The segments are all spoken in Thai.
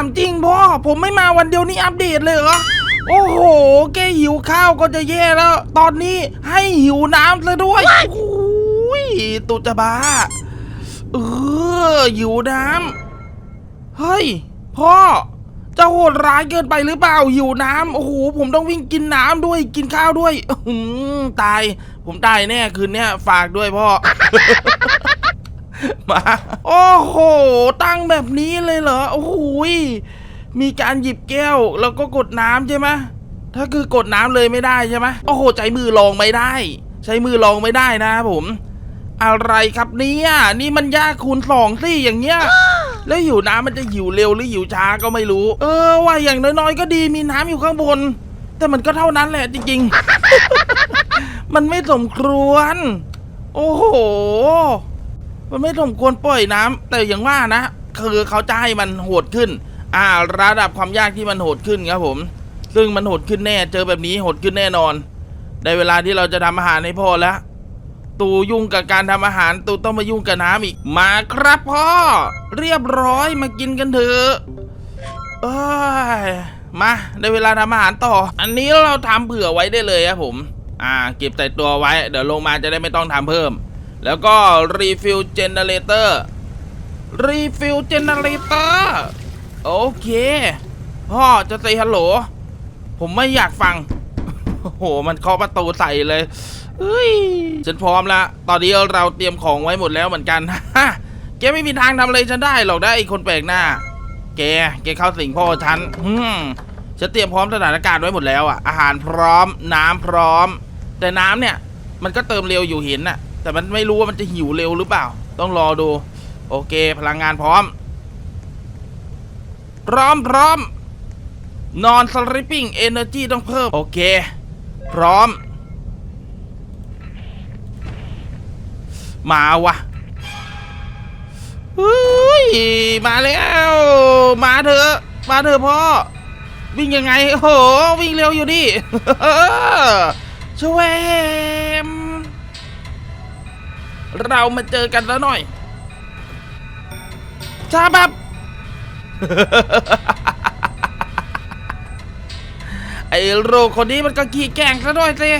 ามจริงพ่อ ผมไม่มาวันเดียวนี้อัปเดตเลยเหรอ โอ้โห แกหิวข้าวก็จะแย่แล้ว ตอนนี้ให้หิวน้ำซะด้วย โอ้ยตุจะบ้า เออหิวน้ำ เฮ้ย พ่อจะโหดร้ายเกินไปหรือเปล่าหิวน้ำโอ้โหผมต้องวิ่งกินน้ำด้วยกินข้าวด้วยอื้อหือตาย ผมตายแน่คืนเนี้ยฝากด้วยพ่อ มา โอ้โห ตั้งแบบนี้เลยเหรอ โอ้โหยมีการหยิบแก้วแล้วก็กดน้ำใช่ไหมถ้าคือกดน้ำเลยไม่ได้ใช่ไหมโอ้โห ใจมือลองไม่ได้ ใช้มือลองไม่ได้นะครับผม อะไรครับเนี่ยนี่มันยากคูณสองสิอย่างเงี้ยแล้วหิวน้ำมันจะหิวเร็วหรือหิวช้าก็ไม่รู้ เออว่าอย่างน้อยๆก็ดีมีน้ำอยู่ข้างบน แต่มันก็เท่านั้นแหละจริงๆ มันไม่สมควรโอ้โห มันไม่สมควรปล่อยน้ำแต่อย่างว่านะ คือเขาจะให้มันโหดขึ้น อ่า ระดับความยากที่มันโหดขึ้นครับผม ซึ่งมันโหดขึ้นแน่ เจอแบบนี้โหดขึ้นแน่นอน ได้เวลาที่เราจะทำอาหารให้พ่อแล้ว ตูยุ่งกับการทำอาหาร ตูต้องมายุ่งกับน้ำอีก มาครับพ่อ เรียบร้อยมากินกันเถอะเอ้ยมาได้เวลาทำอาหารต่อ อันนี้เราทำเผื่อไว้ได้เลยครับผม อ่า เก็บใส่ตัวไว้ เดี๋ยวลงมาจะได้ไม่ต้องทำเพิ่ม แล้วก็รีฟิลเจเนเรเตอร์รีฟิลเจเนเรเตอร์โอเค พ่อจะใส่ฮัลโหล ผมไม่อยากฟัง โอ้โห มันเคาะประตูใส่เลยเฮ้ยฉันพร้อมล้วตอนนี้เราเตรียมของไว้หมดแล้วเหมือนกันฮะแกไม่มีทางทำอะไรฉันได้หรอกได้คนแปลกหน้า แก แกเข้าสิงพ่อฉันอืมฉันเตรียมพร้อมสถานการณ์ไว้หมดแล้วอะอาหารพร้อม น้ำพร้อม แต่น้ำเนี่ย มันก็เติมเร็วอยู่ห็นน่ะ แต่มันไม่รู้ว่ามันจะหิวเร็วหรือเปล่า ต้องรอดู โอเค พลังงานพร้อม พร้อมพร้อมนอนสลิปปิ้งเอเนอร์จีต้องเพิ่ม โอเค พร้อม มาวะเฮ้ยมาแล้ว มาเถอะ มาเถอะพ่อ วิ่งยังไง โอ้โห วิ่งเร็วอยู่ดิชเวม เรามาเจอกันแล้วหน่อยจ้าบับ ไอ้โรคคนนี้มันก็ขี้แกล้งซะด้วยสิ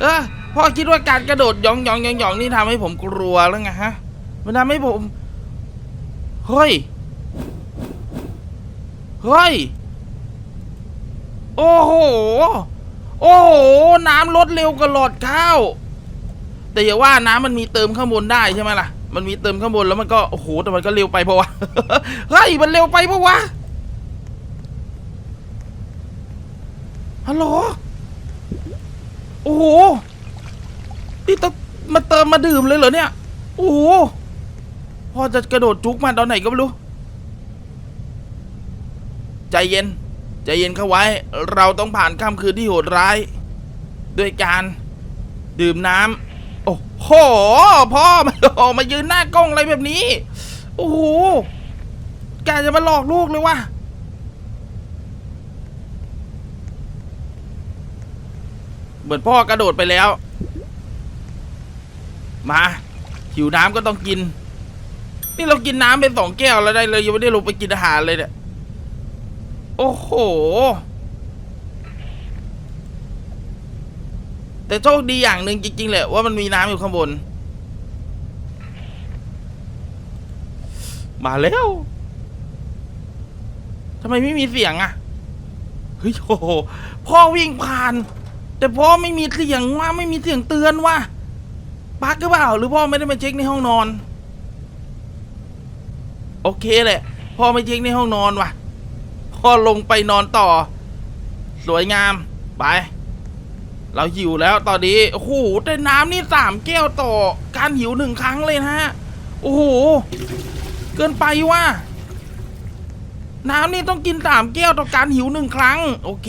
เออพ่อคิดว่าการกระโดดหยองหยองหยองหยองนี่ทำให้ผมกลัวแล้วไงฮะ มันทำให้ผม เฮ้ย เฮ้ย โอ้โห โอ้โห น้ำลดเร็วกว่าหลอดข้าว แต่อย่าว่าน้ำมันมีเติมข้างบนได้ใช่ไหมล่ะ มันมีเติมข้างบนแล้วมันก็โอ้โหแต่มันก็เร็วไปเพราะวะเฮ้ยมันเร็วไปเพราะวะฮัลโหลโอ้โหนี่ต้องมาเติมมาดื่มเลยเหรอเนี่ย โอ้โหพอจะกระโดดจุกมาตอนไหนก็ไม่รู้ ใจเย็น ใจเย็นเข้าไว้ เราต้องผ่านค่ำคืนที่โหดร้าย ด้วยการดื่มน้ำ โอ้โหพ่อมาโอ้มายืนหน้ากล้องอะไรแบบนี้ โอ้โหแกจะมาหลอกลูกเลยวะเหมือนพ่อกระโดดไปแล้ว มาหิวน้ำก็ต้องกิน นี่เรากินน้ำเป็นสองแก้วแล้วได้เลยยังไม่ได้ลงไปกินอาหารเลยเนี่ย โอ้โห แต่โชคดีอย่างหนึ่งจริงๆแหละว่ามันมีน้ำอยู่ข้างบน มาแล้วทำไมไม่มีเสียงอะเฮ้ยโอ้โหพ่อวิ่งผ่าน แต่พ่อไม่มีเสียงว่าไม่มีเสียงเตือนว่าปักหรือเปล่าหรือพ่อไม่ได้มาเช็คในห้องนอน โอเคแหละพ่อไม่เช็คในห้องนอนว่ะ พ่อลงไปนอนต่อ สวยงาม ไป เราหิวแล้วตอนนี้โอ้โหแต่น้ำนี่สามแก้วต่อการหิวหนึ่งครั้งเลยนะฮะโอ้โหเกินไปว่ะน้ำนี่ต้องกินสามแก้วต่อการหิวหนึ่งครั้ง โอเค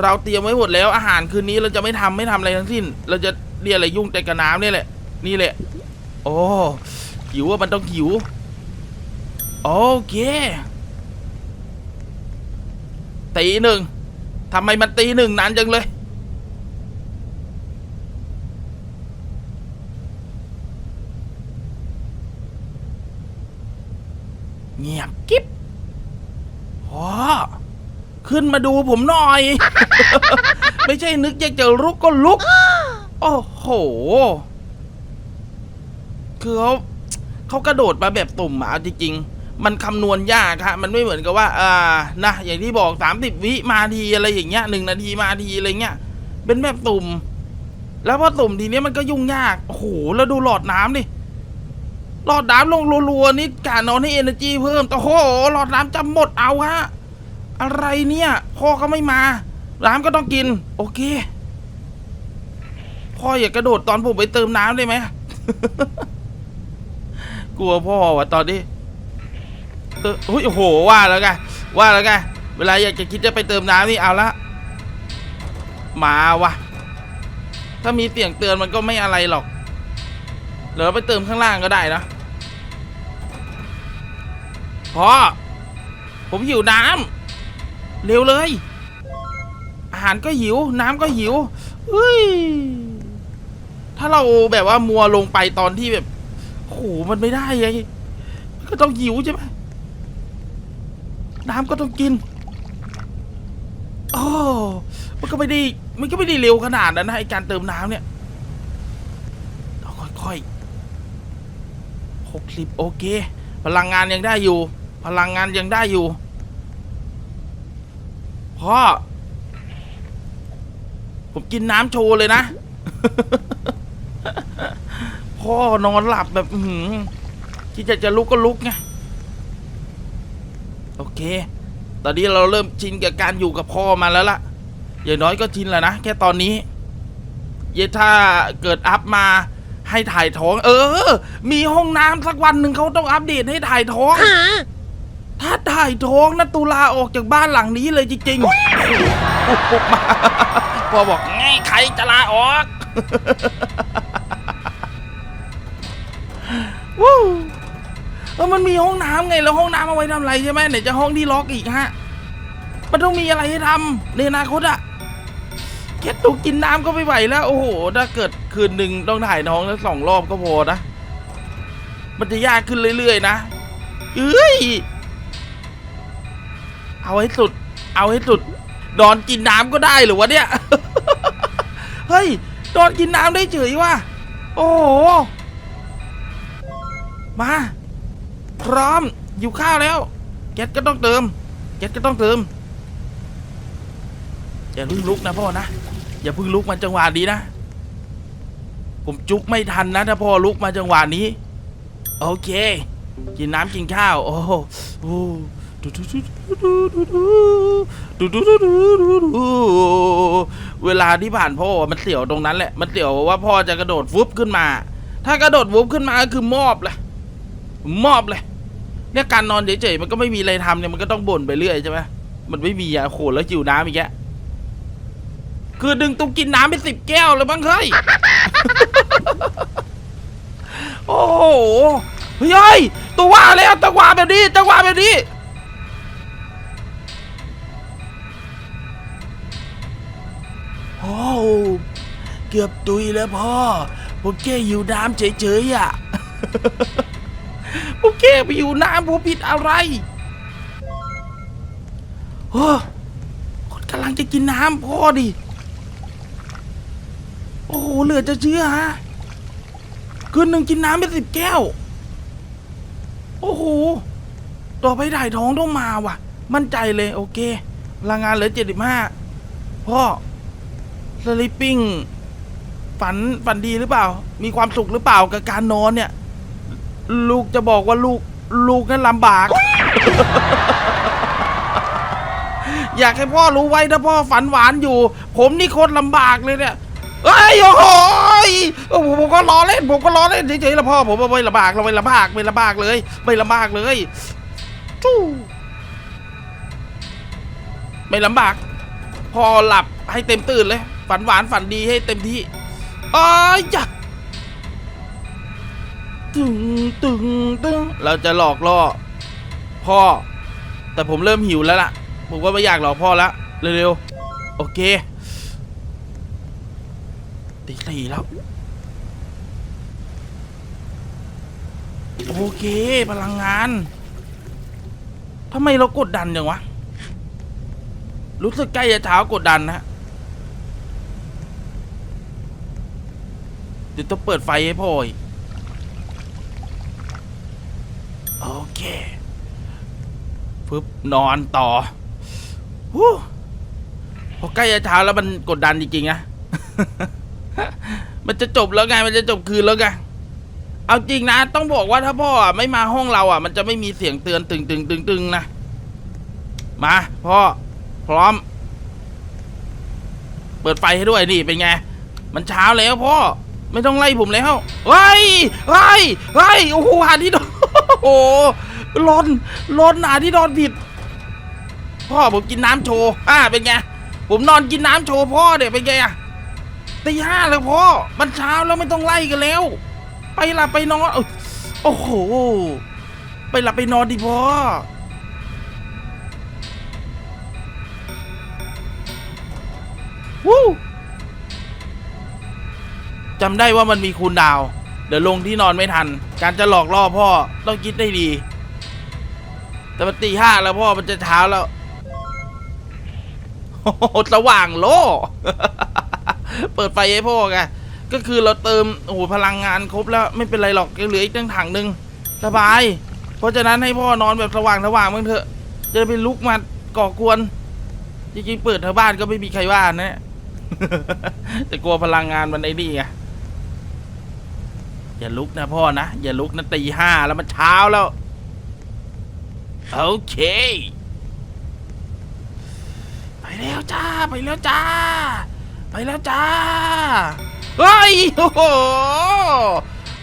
เราเตรียมไว้หมดแล้วอาหารคืนนี้เราจะไม่ทำไม่ทำอะไรทั้งสิ้น เราจะเรียอะไรยุ่งแต่กับน้ำนี่แหละ นี่แหละ โอ้หิวว่ามันต้องหิว โอเคตีหนึ่งทำไมมันตีหนึ่งนานจังเลย เงียบกิ๊บพ่อขึ้นมาดูผมหน่อย ไม่ใช่นึกอยากจะลุกก็ลุก โอ้โห คือเขาเขากระโดดมาแบบตุ่มอะเอาจริงๆ มันคำนวณยากฮะมันไม่เหมือนกับว่าอ่านะอย่างที่บอกสามสิบวิมาทีอะไรอย่างเงี้ยหนึ่งนาทีมาทีอะไรเงี้ยเป็นแบบตุ่ม แล้วพอตุ่มทีเนี้ยมันก็ยุ่งยากโอ้โหแล้วดูหลอดน้ำดิ หลอดน้ำลงรัวๆนี่การนอนให้เอเนจีเพิ่มแต่โหหลอดน้ำจะหมดเอาฮะอะไรเนี่ย พ่อก็ไม่มา น้ำก็ต้องกิน โอเค พ่ออย่ากระโดดตอนผมไปเติมน้ำได้ไหม กลัวพ่อว่ะตอนนี้เออเฮ้ยโอ้โหว่าแล้วไงว่าแล้วไงเวลาอยากจะคิดจะไปเติมน้ำนี่เอาละมาวะถ้ามีเสียงเตือนมันก็ไม่อะไรหรอก เดี๋ยวเราไปเติมข้างล่างก็ได้นะพ่อผมหิวน้ำเร็วเลย อาหารก็หิว น้ำก็หิวเฮ้ยถ้าเราแบบว่ามัวลงไปตอนที่แบบโอ้โหมันไม่ได้ไงมันก็ต้องหิวใช่ไหมน้ำก็ต้องกินโอ้มันก็ไม่ได้มันก็ไม่ได้เร็วขนาดนั้นนะไอการเติมน้ำเนี่ย 60 โอเค พลังงานยังได้อยู่ พลังงานยังได้อยู่พ่อผมกินน้ำโชว์เลยนะ พ่อนอนหลับแบบหืมที่จะจะลุกก็ลุกไง โอเค ตอนนี้เราเริ่มชินกับการอยู่กับพ่อมาแล้วล่ะ อย่างน้อยก็ชินแล้วนะ แค่ตอนนี้ เยถ้าเกิดอัพมา ให้ถ่ายท้อง เออ มีห้องน้ำสักวันหนึ่งเขาต้องอัปเดตให้ถ่ายท้อง ถ้าถ่ายท้องนะตุลาออกจากบ้านหลังนี้เลยจริงๆมาพ่อบอกไงใครจะลาออกวู้เออมันมีห้องน้ำไงแล้วห้องน้ำเอาไว้ทำอะไรใช่ไหมไหนจะห้องที่ล็อกอีกฮะ มันต้องมีอะไรให้ทำในอนาคตอะ แค่ตุกกินน้ำก็ไม่ไหวแล้ว โอ้โห ถ้าเกิดคืนหนึ่งต้องถ่ายน้องแล้วสองรอบก็พอนะ มันจะยากขึ้นเรื่อยๆนะเอ้ย เอาให้สุด เอาให้สุด ดอนกินน้ำก็ได้หรือวะเนี่ย เฮ้ย ดอนกินน้ำได้เฉยว่ะ โอ้โห มา พร้อม อยู่ข้าวแล้ว แก๊สก็ต้องเติม แก๊สก็ต้องเติมอย่าลุกนะพ่อนะ อย่าเพิ่งลุกมาจังหวะนี้นะ ผมจุกไม่ทันนะ ถ้าพ่อลุกมาจังหวะนี้ โอเค กินน้ำกินข้าว โอ้โหเวลาที่ผ่านพ่อมันเสี่ยวตรงนั้นแหละ มันเสี่ยวว่าพ่อจะกระโดดวุบขึ้นมา ถ้ากระโดดวุบขึ้นมาก็คือมอบเลยมอบเลยเนี่ยการนอนเฉยๆมันก็ไม่มีอะไรทำเนี่ยมันก็ต้องบ่นไปเรื่อยใช่ไหมมันไม่มีอะโขนแล้วจิ้วน้ำอีกแย่ คือดึงตุ้มกินน้ำไปสิบแก้วเลยบ้างเฮ้ย โอ้โห เฮ้ย ตัวว่าแล้วจังหวะแบบนี้จังหวะแบบนี้ โอ้เกือบตุยแล้วพ่อ ผมแค่อยู่น้ำเฉยๆอะ ผมแค่ไปอยู่น้ำผมผิดอะไรโอ้คนกำลังจะกินน้ำพ่อดิ โอ้โหเหลือจะเชื่อฮะคืนหนึ่งกินน้ำไปสิบแก้ว โอ้โห ต่อไปถ่ายท้องต้องมาว่ะ มั่นใจเลยโอเค พลังงานเหลือเจ็ดสิบห้าพ่อสลิปปิ้งฝันฝันดีหรือเปล่า มีความสุขหรือเปล่ากับการนอนเนี่ย ลูกจะบอกว่าลูกลูกนั้นลำบาก อยากให้พ่อรู้ไว้ถ้าพ่อฝันหวานอยู่ ผมนี่โคตรลำบากเลยเนี่ย เอ้ยโอ้โหยผมก็ล้อเล่นผมก็ล้อเล่นเฉยๆละพ่อผมไม่ลำบากเราไม่ลำบากไม่ลำบากเลยไม่ลำบากเลยจู้ไม่ลำบาก พอหลับให้เต็มตื่นเลย ฝันหวานฝันดีให้เต็มที่อ้ายจ้ะตึงตึงตึงเราจะหลอกล่อพ่อ แต่ผมเริ่มหิวแล้วล่ะ ผมก็ไม่อยากหลอกพ่อแล้วเร็วๆโอเค สี่แล้ว โอเคพลังงานทำไมเรากดดันจังวะ รู้สึกใกล้จะเช้ากดดันนะฮะเดี๋ยวต้องเปิดไฟให้พ่ออีกโอเคปึ๊บนอนต่อฮู้พอใกล้จะเช้าแล้วมันกดดันจริงๆนะ มันจะจบแล้วไง มันจะจบคืนแล้วไง เอาจริงนะ ต้องบอกว่าถ้าพ่อไม่มาห้องเราอะ มันจะไม่มีเสียงเตือนตึงตึงตึงตึงนะ มาพ่อพร้อม เปิดไฟให้ด้วยนี่เป็นไง มันเช้าแล้วพ่อ ไม่ต้องไล่ผมแล้วเฮ้ยเฮ้ยเฮ้ยโอ้โหหาที่นอนโอ้โหลนลนหาที่นอนผิด พ่อผมกินน้ำโชว์อ่าเป็นไง ผมนอนกินน้ำโชว์พ่อเนี่ยเป็นไงอะ ตีห้าแล้วพ่อ มันเช้าแล้วไม่ต้องไล่กันแล้ว ไปหลับไปนอนโอ้โห ไปหลับไปนอนดิพ่อ วู้จำได้ว่ามันมีคูณดาว เดี๋ยวลงที่นอนไม่ทัน การจะหลอกล่อพ่อต้องคิดได้ดี แต่มันตีห้าแล้วพ่อมันจะเช้าแล้วโหสว่างโล่ เปิดไฟให้พ่อไงก็คือเราเติมโอ้โหพลังงานครบแล้วไม่เป็นไรหรอกยังเหลืออีกตั้งถังหนึ่งสบาย เพราะฉะนั้นให้พ่อนอนแบบสว่างสว่างๆบ้างเถอะจะไปลุกมาก่อกวนจริงๆเปิดเทางบ้านก็ไม่มีใครว่านะแต่กลัวพลังงานมันไอ้นี่ไงอย่าลุกนะพ่อนะ อย่าลุกนะตีห้าแล้วมันเช้าแล้ว โอเค ไปแล้วจ้า ไปแล้วจ้า ไปแล้วจ้าเฮ้ยโอ้โห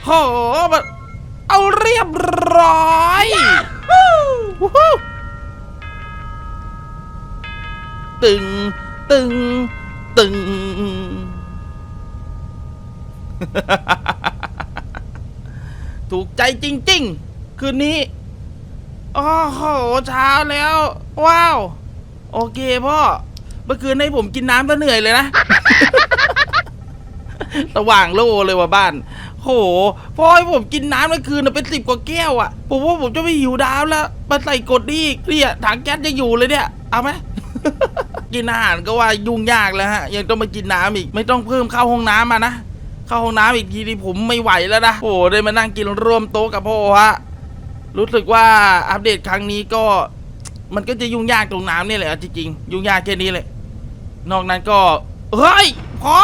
โหมันเอาเรียบร้อยหูหูตึง ตึง ตึง ถูกใจจริง ๆ คืนนี้ โอ้โหเช้าแล้ว ว้าว โอเคพ่อ เมื่อคืนให้ผมกินน้ำซะเหนื่อยเลยนะ สว่างโล่เลยว่ะบ้านโหพ่อให้ผมกินน้ำเมื่อคืนน่ะเป็นสิบกว่าแก้วอะ ผมว่าผมจะไม่หิวน้ำแล้วมาใส่กดนี่เนี่ยถังแก๊สจะอยู่เลยเนี่ย เอาไหม กินอาหารก็ว่ายุ่งยากแล้วฮะ ยังต้องมากินน้ำอีก ไม่ต้องเพิ่มเข้าห้องน้ำมานะ เข้าห้องน้ำอีกทีนี่ผมไม่ไหวแล้วนะ โอ้ได้มานั่งกินร่วมโต๊ะกับพ่อฮะ รู้สึกว่าอัปเดตครั้งนี้ก็ มันก็จะยุ่งยากตรงน้ำนี่แหละจริงๆ ยุ่งยากแค่นี้เลย นอกนั้นก็ เฮ้ยพ่อ